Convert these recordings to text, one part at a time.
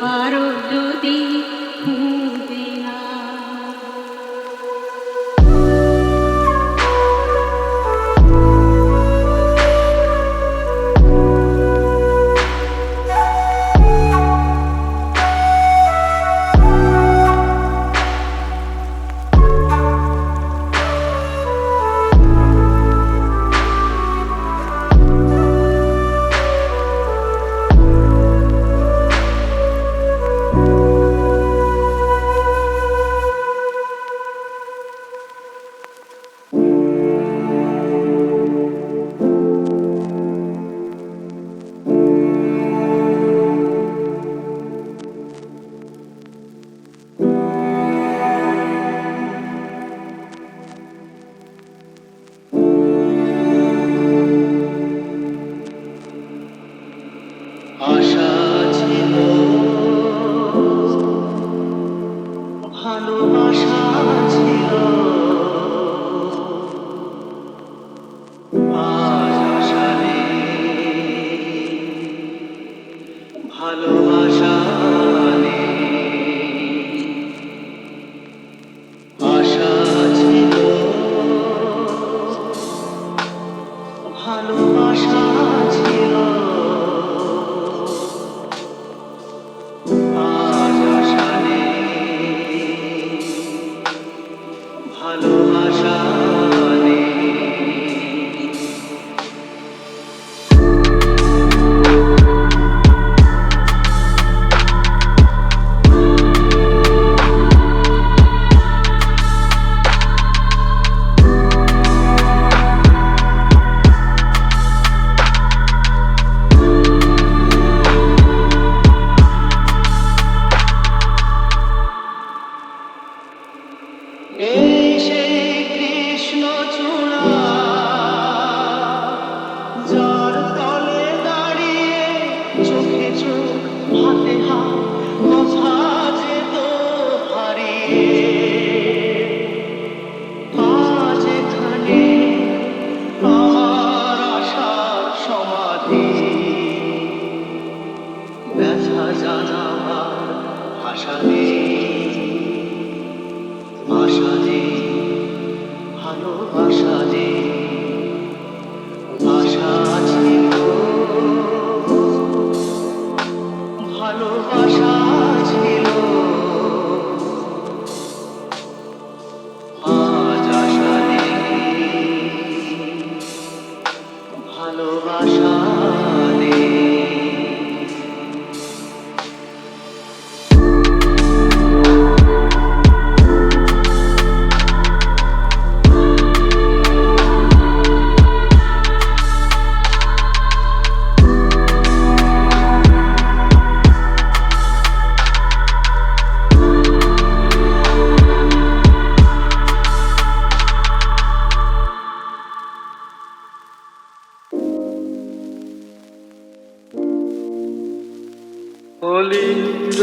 Barulho Hello. 찾아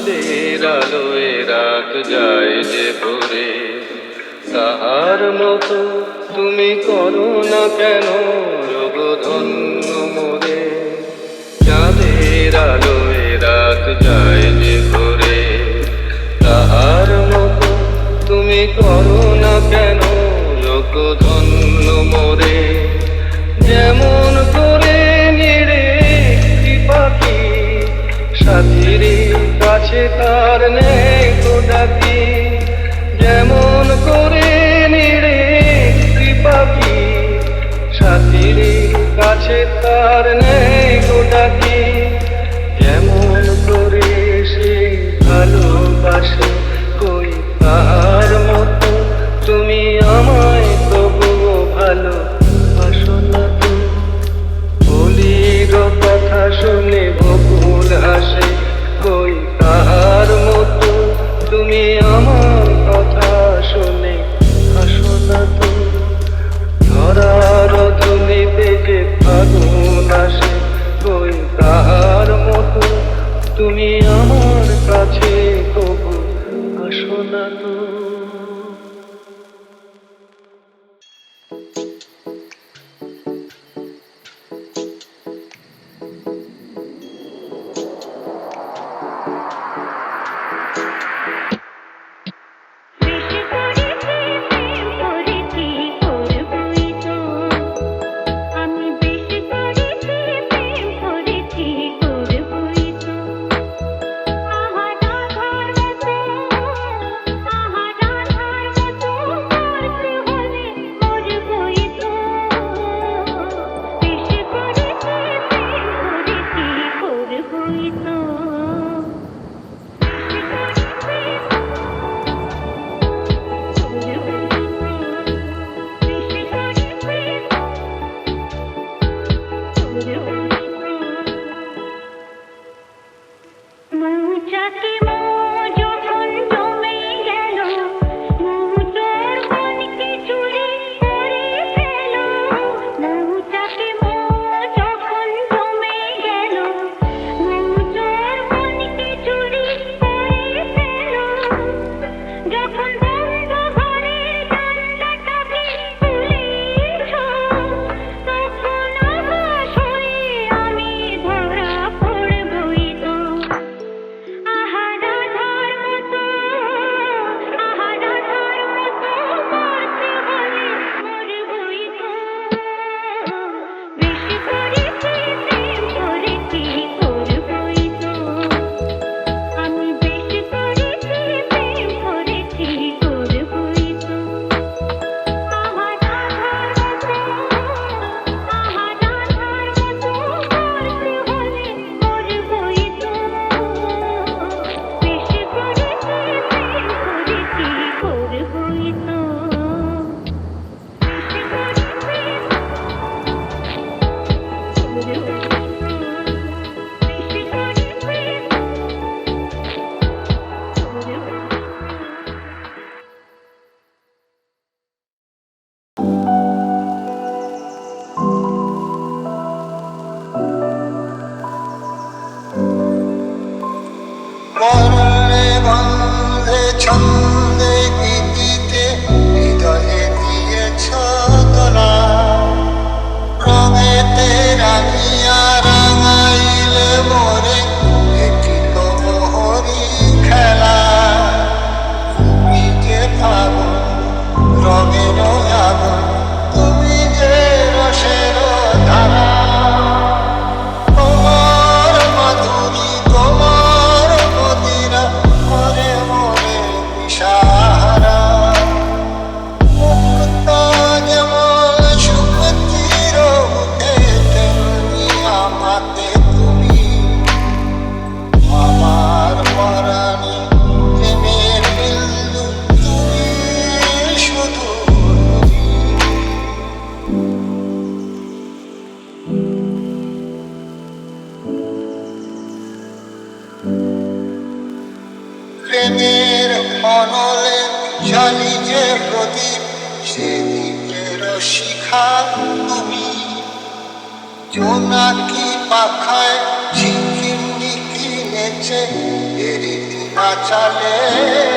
চাঁদের আলোয় রাত যায় যে ভোরে। তাহার মতো তুমি করো না কেন যোগধন্য মোরে? চাঁদের আলোয় রাত যায় যে ভোরে। তাহার মতো তুমি করো না কেন যোগধন্য মোরে? কাছে tu me. জোনাকি পাখায় ঝিকিমিকি নেচে এরি নাচালে